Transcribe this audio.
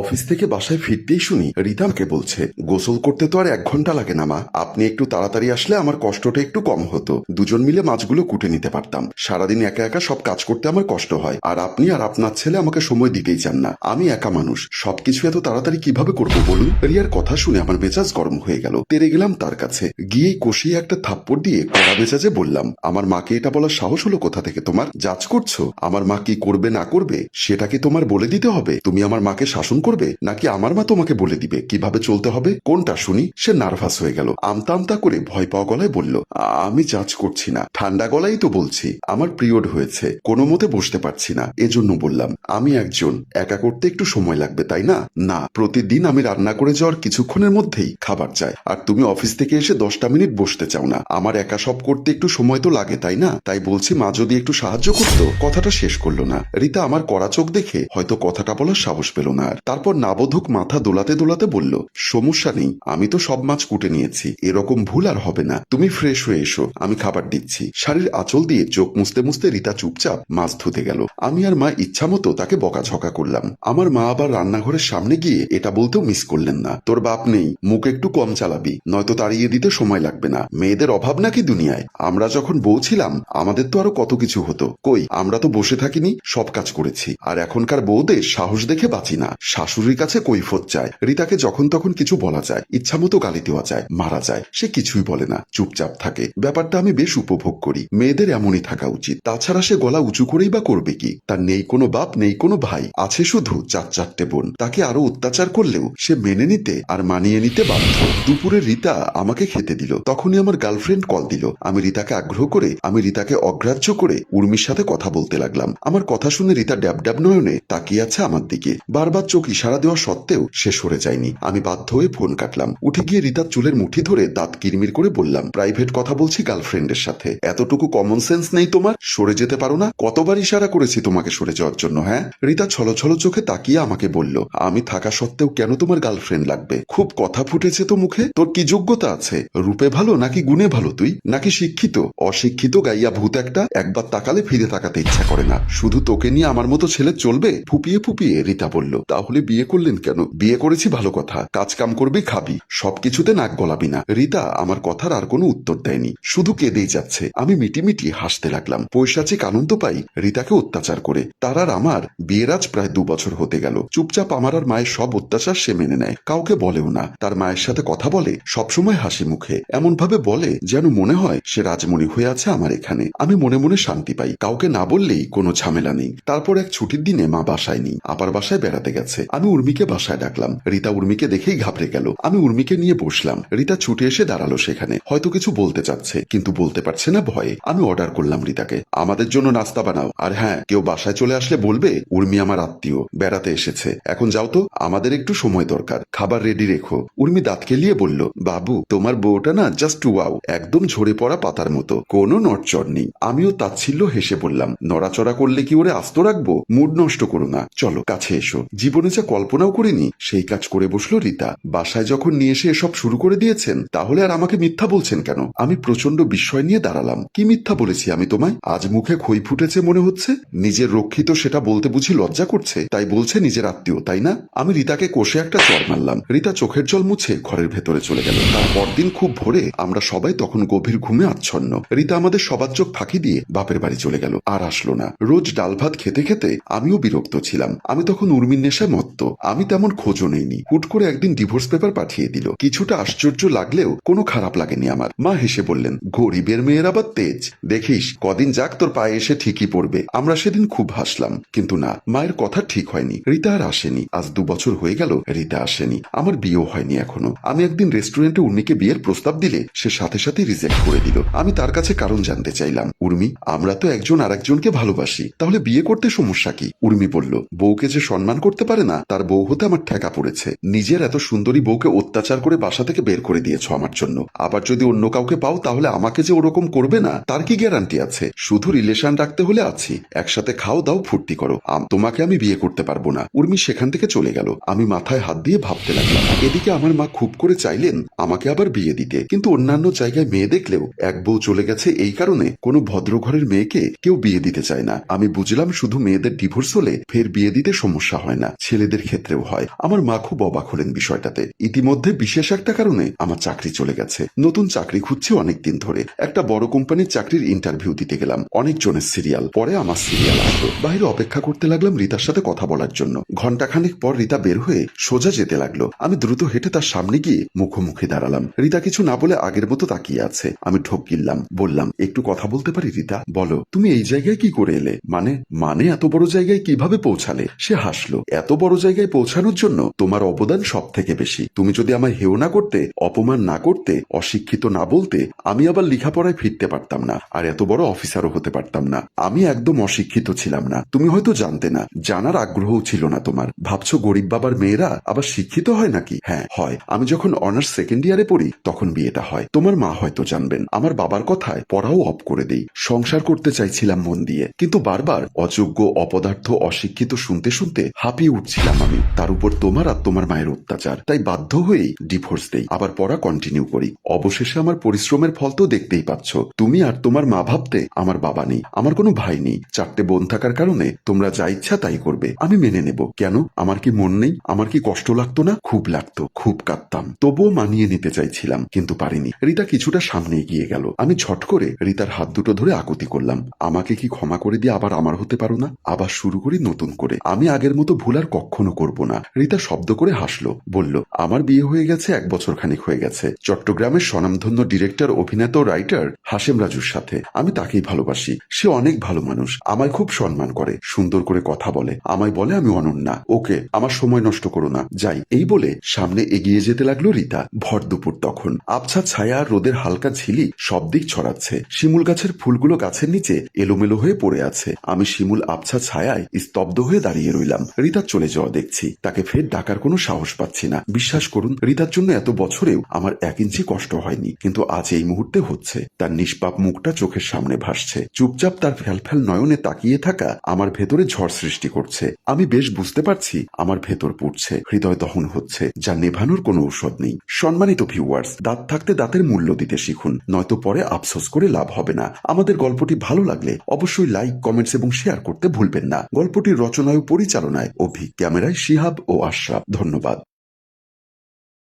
Office থেকে বাসায় ফিরতেই শুনি রিতামকে বলছে, গোসল করতে তো আর এক ঘণ্টা লাগে না মা। আপনি একটু তাড়াতাড়ি আসলে আমার কষ্টটা একটু কম হতো। দুজন মিলে মাছগুলো কুটে নিতে পারতাম। সারাদিন একা একা সব কাজ করতে আমার কষ্ট হয়। আর আপনি আর আপনার ছেলে আমাকে সময় দিতেই চান না। আমি একা মানুষ। সবকিছু এত তাড়াতাড়ি কীভাবে করব বলুন? রিয়ার কথা শুনে আমার মেজাজ গরম হয়ে গেল। তেরে গেলাম তার কাছে। গিয়ে কষিয়ে একটা থাপ্পড় দিয়ে কড়া মেজাজে বললাম, আমার মাকে এটা বলার সাহস হলো কোথা থেকে তোমার? যাচ করছ? আমার মা কি করবে না করবে? সেটা কি তোমার বলে দিতে হবে। তুমি আমার মাকে শাসন করবে? নাকি আমার মা তোমাকে বলে দিবে কীভাবে চলতে হবে? কোনটা শুনি? সে নার্ভাস হয়ে গেল। আমতা আমতা করে ভয় পাওয়া গলায় বলল, আমি যাচ করছি না। ঠান্ডা গলায় তো বলছি। আমার পিরিয়ড হয়েছে। কোনো মতে বসতে পারছি না। এজন্য বললাম, আমি একজন। একা করতে একটু সময় লাগবে, তাই না? না, প্রতিদিন আমি রান্না করে যাওয়ার কিছুক্ষণের মধ্যেই খাবার চাই। আর তুমি অফিস থেকে এসে দশটা মিনিট বসতে চাও না। আমার একা সব করতে একটু সময় তো লাগে, তাই না? তাই বলছি, মা যদি একটু সাহায্য করতো, কথাটা শেষ করল না। রিতা আমার করা চোখ দেখে হয়তো কথাটা বলার সাহস পেল না আর। তারপর নাবধুক মাথা দোলাতে দোলাতে বলল, সমস্যা নেই, আমি তো সব মাছ কুটে নিয়েছি, এরকম ভুল আর হবে না। তুমি ফ্রেশ হয়ে এসো, আমি খাবার দিচ্ছি। শাড়ির আঁচল দিয়ে চোখ মুছতে মুছতে রিতা চুপচাপ মাছ ধুতে গেল। আমি আর মা ইচ্ছা মতো তাকে বকাঝকা করলাম। আমার মা আবার রান্নাঘরের সামনে গিয়ে এটা বলতেও মিস করলেন না। তোর বাপ নেই, মুখ একটু কম চালাবি, নয়তো তাড়িয়ে দিতে সময় লাগবে না। মেয়েদের অভাব নাকি দুনিয়ায়? আমরা যখন বউ ছিলাম, আমাদের তো আরও কত কিছু হতো। কই, আমরা তো বসে থাকিনি, সব কাজ করেছি। আর এখনকার বউদের সাহস দেখে বাঁচি না। শাশুড়ির কাছে কৈফত চায়। রিতাকে যখন তখন কিছু বলা যায় ইচ্ছা মতো গালি দেওয়া যায়, মারা যায়। সে কিছুই বলে না, চুপচাপ থাকে। ব্যাপারটা আমি বেশ উপভোগ করি। মেয়েদের এমনই থাকা উচিত। তাছাড়া সে গলা উঁচু করেই বা করবে কি? তার নেই কোনো বাপ, নেই কোনো ভাই। আছে শুধু চার চারটে বোন। তাকে আরও অত্যাচার করলেও সে মেনে নিতে আর মানিয়ে নিতে বাধ্য। দুপুরে রিতা আমাকে খেতে দিল। তখনই আমার গার্লফ্রেন্ড কল দিল। আমি রিতাকে আগ্রহ করে, আমি রিতাকে অগ্রাহ্য করে উর্মির সাথে কথা বলতে লাগলাম। আমার কথা শুনে রিতা ড্যাব ড্যাব নয়নে তাকিয়ে আছে আমার দিকে। বারবার চোখ ইশারা দেওয়া সত্ত্বেও সে সরে যায়নি। আমি বাধ্য হয়ে ফোন কাটলাম। উঠে গিয়ে রিতার চুলের মুঠি ধরে দাঁত কিরমির করে বললাম প্রাইভেট কথা বলছি গার্লফ্রেন্ডের সাথে। এতটুকু কমন সেন্স নেই তোমার? সরে যেতে পারো না? কতবার ইশারা করেছি তোমাকে সরে যাওয়ার জন্য হ্যাঁ? রিতা ছলো ছলো চোখে তাকিয়ে আমাকে বলল, আমি থাকা সত্ত্বেও কেন তোমার গার্লফ্রেন্ড লাগবে? খুব কথা ফুটেছে তো মুখে? তোর কি যোগ্যতা আছে? রূপে ভালো নাকি গুণে ভালো তুই? নাকি শিক্ষিত? অশিক্ষিত গাইয়া ভূত একটা? একবার তাকালে ফিরে তাকাতে ইচ্ছা করে না। শুধু তোকে নিয়ে আমার মতো ছেলে চলবে? ফুপিয়ে ফুপিয়ে, রিতা বলল। তাহলে বিয়ে করলেন কেন? বিয়ে করেছি ভালো কথা। কাজ কাম করবি, খাবি। সবকিছুতে নাক গলাবি না। রিতা আমার কথার আর কোনো উত্তর দেয়নি। শুধু কেঁদেই যাচ্ছে। আমি মিটি মিটি হাসতে লাগলাম। পৈশাচিক আনন্দ পাই রিতাকে অত্যাচার করে। তার আর আমার বিয়ের আজ প্রায় দু বছর হতে গেল। চুপচাপ আমার আর মায়ের সব অত্যাচার সে মেনে নেয়। কাউকে বলেও না। তার মায়ের সাথে কথা বলে, সবসময় হাসি মুখে। এমন ভাবে বলে যেন মনে হয় সে রাজমণি হয়ে আছে আমার এখানে। আমি মনে মনে শান্তি পাই। কাউকে না বললেই কোনো ঝামেলা নেই। তারপর এক ছুটির দিনে মা বাসায় নেই। আপার বাসায় বেড়াতে গেছে। আমি উর্মিকে বাসায় ডাকলাম। রিতা উর্মিকে দেখেই ঘাবড়ে গেল। আমি উর্মিকে নিয়ে বসলাম। রিতা ছুটে এসে দাঁড়াল সেখানে। হয়তো কিছু বলতে চাচ্ছে, কিন্তু বলতে পারছে না ভয়ে। আমি অর্ডার করলাম রিতাকে। আমাদের জন্য নাস্তা বানাও। আর হ্যাঁ কেউ বাসায় চলে আসলে বলবে, উর্মি আমার আত্মীয়, বেড়াতে এসেছে। এখন যাও তো, আমাদের একটু সময় দরকার। খাবার রেডি রেখো। উর্মি দাঁত কেলিয়ে বলল, বাবু, তোমার বউটা না জাস্ট ওয়াও একদম ঝরে পড়া পাতার মতো। কোনো নড়চড় নেই। আমিও তাচ্ছিল্য হেসে বললাম, নড়াচড়া করলে কি ওরে আস্ত রাখব? মুড নষ্ট করো না। চলো, কাছে এসো। জীবনে যা কল্পনাও করিনি, সেই কাজ করে বসল রিতা। বাসায় যখন নিয়ে এসে এসব শুরু করে দিয়েছেন, তাহলে আর আমাকে মিথ্যা বলছেন কেন? আমি প্রচণ্ড বিস্ময় নিয়ে দাঁড়ালাম। কি মিথ্যা বলেছি আমি তোমায়? আজ মুখে খই ফুটেছে মনে হচ্ছে। নিজের রক্ষিত সেটা বলতে বুঝি লজ্জা করছে। তাই বলছে নিজের আত্মীয়, তাই না? আমি রিতাকে কষে একটা চর মারলাম। রিতা চোখের জল মুছে ঘরের ভেতরে চলে গেল। তার পরদিন খুব ভোরে আমরা সবাই তখন গভীর ঘুমে আচ্ছন্ন। রিতা আমাদের সবার চোখ ফাঁকি দিয়ে বাপের বাড়ি চলে গেল। আর আসলো না। রোজ ডাল ভাত খেতে খেতে আমিও বিরক্ত ছিলাম। আমি তখন উর্মির নেশায় মত্ত আমি তেমন খোঁজও নেইনি। হুট করে একদিন ডিভোর্স পেপার পাঠিয়ে দিল। কিছুটা আশ্চর্য লাগলেও কোনো খারাপ লাগেনি আমার। মা হেসে বললেন, গরিবের মেয়ের আবার তেজ। দেখিস, কদিন যাক তোর পায়ে এসে ঠিকই পড়বে। আমরা সেদিন খুব হাসলাম। কিন্তু না, মায়ের কথা ঠিক হয়নি। রিতা আর আসেনি। আজ দু বছর হয়ে গেল, রিতা আসেনি। আমার বিয়েও হয়নি এখনও। আমি একদিন রেস্টুরেন্টে উর্মিকে বিয়ের প্রস্তাব দিলে সে সাথে সাথে রিজেক্ট করে দিল। আমি তার কাছে কারণ জানতে চাইলাম। উর্মি, আমরা তো একজন আরেকজনকে ভালোবাসি। তাহলে বিয়ে করতে সমস্যা কি? উর্মি বলল, বউকে যে সম্মান করতে পারে না তার বউ হতে আমার ঠেকা পড়েছে। নিজের এত সুন্দরী বউকে অত্যাচার করে বাসা থেকে বের করে দিয়েছ আমার জন্য। আবার যদি অন্য কাউকে পাও, তাহলে আমাকে যে ওরকম করবে না, তার কি গ্যারান্টি আছে? শুধু রিলেশন রাখতে হলে আছি। একসাথে খাও, দাও, ফুর্তি করো। তোমাকে আমি বিয়ে করতে পারব না। উর্মি সেখান থেকে চলে গেল। আমি মাথায় হাত দিয়ে ভাবতে লাগলাম। এদিকে আমার মা খুব করে চাইলেন আমাকে আবার বিয়ে দিতে। কিন্তু অন্যান্য জায়গায় মেয়ে দেখলেও এক বউ চলে গেছে এই কারণে কোনো ভদ্র ঘরের মেয়েকে কেউ বিয়ে দিতে চায় না। আমি বুঝলাম শুধু মেয়েদের ডিভোর্স হলে ফের বিয়ে দিতে সমস্যা হয় না। ছেলে ছেলেদের ক্ষেত্রেও হয়। আমার মা খুব অবাক হলেন বিষয়টাতে। ইতিমধ্যে বিশেষ একটা কারণে আমার চাকরি চলে গেছে। নতুন চাকরি খুঁজছে অনেকদিন ধরে। একটা বড় কোম্পানির চাকরির ইন্টারভিউ দিতে গেলাম। অনেকজনের সিরিয়াল পরে আমার সিরিয়াল আসলো। বাইরে অপেক্ষা করতে লাগলাম রিতার সাথে কথা বলার জন্য। ঘন্টাখানেক পর রিতা বের হয়ে সোজা যেতে লাগল। আমি দ্রুত হেঁটে তার সামনে গিয়ে মুখোমুখি দাঁড়ালাম। রিতা কিছু না বলে আগের মতো তাকিয়ে আছে। আমি ঢোক গিললাম, বললাম, একটু কথা বলতে পারি রিতা? বলো, তুমি এই জায়গায় কি করে এলে? মানে মানে এত বড় জায়গায় কীভাবে পৌঁছালে? সে হাসলো, এত বড় জায়গায় পৌঁছানোর জন্য তোমার অবদান সব থেকে বেশি। তুমি যদি আমায় হেও না করতে, অপমান না করতে, অশিক্ষিত না বলতে, আমি আবার লেখাপড়ায় ফিরতে পারতাম না, আর এত বড় অফিসারও হতে পারতাম না। আমি একদম অশিক্ষিত ছিলাম না। তুমি হয়তো জানতে না, জানার আগ্রহও ছিল না তোমার। ভাবছ গরিব বাবার মেয়েরা আবার শিক্ষিত হয় নাকি? হ্যাঁ হয়। আমি যখন অনার্স সেকেন্ড ইয়ারে পড়ি, তখন বিয়েটা হয়। তোমার মা হয়তো জানবেন। আমার বাবার কথায় পড়াও অফ করে দেই। সংসার করতে চাইছিলাম মন দিয়ে। কিন্তু বারবার অযোগ্য, অপদার্থ, অশিক্ষিত শুনতে শুনতে হাঁপিয়ে উঠছিলাম আমি, তার উপর তোমার আর তোমার মায়ের অত্যাচার। তাই বাধ্য হয়েই ডিভোর্স দেই, আবার পড়া কন্টিনিউ করি। অবশেষে আমার পরিশ্রমের ফল তো দেখতেই পাচ্ছ। তুমি আর তোমার মা ভাবতে আমার বাবা নেই, আমার কোনো ভাই নেই। চারটে বোন থাকার কারণে তোমরা যা ইচ্ছা তাই করবে, আমি মেনে নেব। কেন? আমার কি মন নেই? আমার কি কষ্ট লাগতো না? খুব লাগতো, খুব কাঁদতাম। তবুও মানিয়ে নিতে চাইছিলাম, কিন্তু পারিনি। রিতা কিছুটা সামনে এগিয়ে গেল। আমি ঝট করে রিতার হাত দুটো ধরে আকুতি করলাম। আমাকে কি ক্ষমা করে দিয়ে আবার আমার হতে পারো না? আবার শুরু করি নতুন করে। আমি আগের মতো ভুল আর কখনো করব না। রিতা শব্দ করে হাসলো, বলল, আমার বিয়ে হয়ে গেছে, এক বছর খানিক হয়ে গেছে। চট্টগ্রামের স্বনামধন্য ডিরেক্টর, অভিনেতা ও রাইটার হাসেম রাজুর সাথে। আমি তাকেই ভালোবাসি। সে অনেক ভালো মানুষ। আমায় খুব সম্মান করে। সুন্দর করে কথা বলে। আমায় বলে আমি অনন্যা। ওকে, আমার সময় নষ্ট করো না। যাই, এই বলে সামনে এগিয়ে যেতে লাগল রিতা। ভর দুপুর তখন। আবছা, ছায়া রোদের হালকা ঝিলি সব দিক ছড়াচ্ছে। শিমুল গাছের ফুলগুলো গাছের নিচে এলোমেলো হয়ে পড়ে আছে। আমি শিমুল, আবছা, ছায়ায় স্তব্ধ হয়ে দাঁড়িয়ে রইলাম। রিতা চলে যাওয়া দেখছি। তাকে ফের ডাকার কোনো সাহস পাচ্ছি না। বিশ্বাস করুন, রিতার জন্য এত বছরেও আমার এক ইঞ্চি কষ্ট হয়নি। কিন্তু আজ এই মুহূর্তে হচ্ছে। তার নিষ্পাপ মুখটা চোখের সামনে ভাসছে। চুপচাপ তার ফ্যালফ্যাল নয়নে তাকিয়ে থাকা আমার ভেতরে ঝড় সৃষ্টি করছে। আমি বেশ বুঝতে পারছি আমার ভেতর পড়ছে। হৃদয় দহন হচ্ছে। যা নেভানোর কোনো ঔষধ নেই। সম্মানিত ভিউয়ার্স দাঁত থাকতে দাঁতের মূল্য দিতে শিখুন। নয়তো পরে আফসোস করে লাভ হবে না। আমাদের গল্পটি ভালো লাগলে অবশ্যই লাইক কমেন্টস এবং শেয়ার করতে ভুলবেন না। গল্পটির রচনায় ও পরিচালনায় অভি ক্যামেরায় শিহাব ও আশরাফ ধন্যবাদ।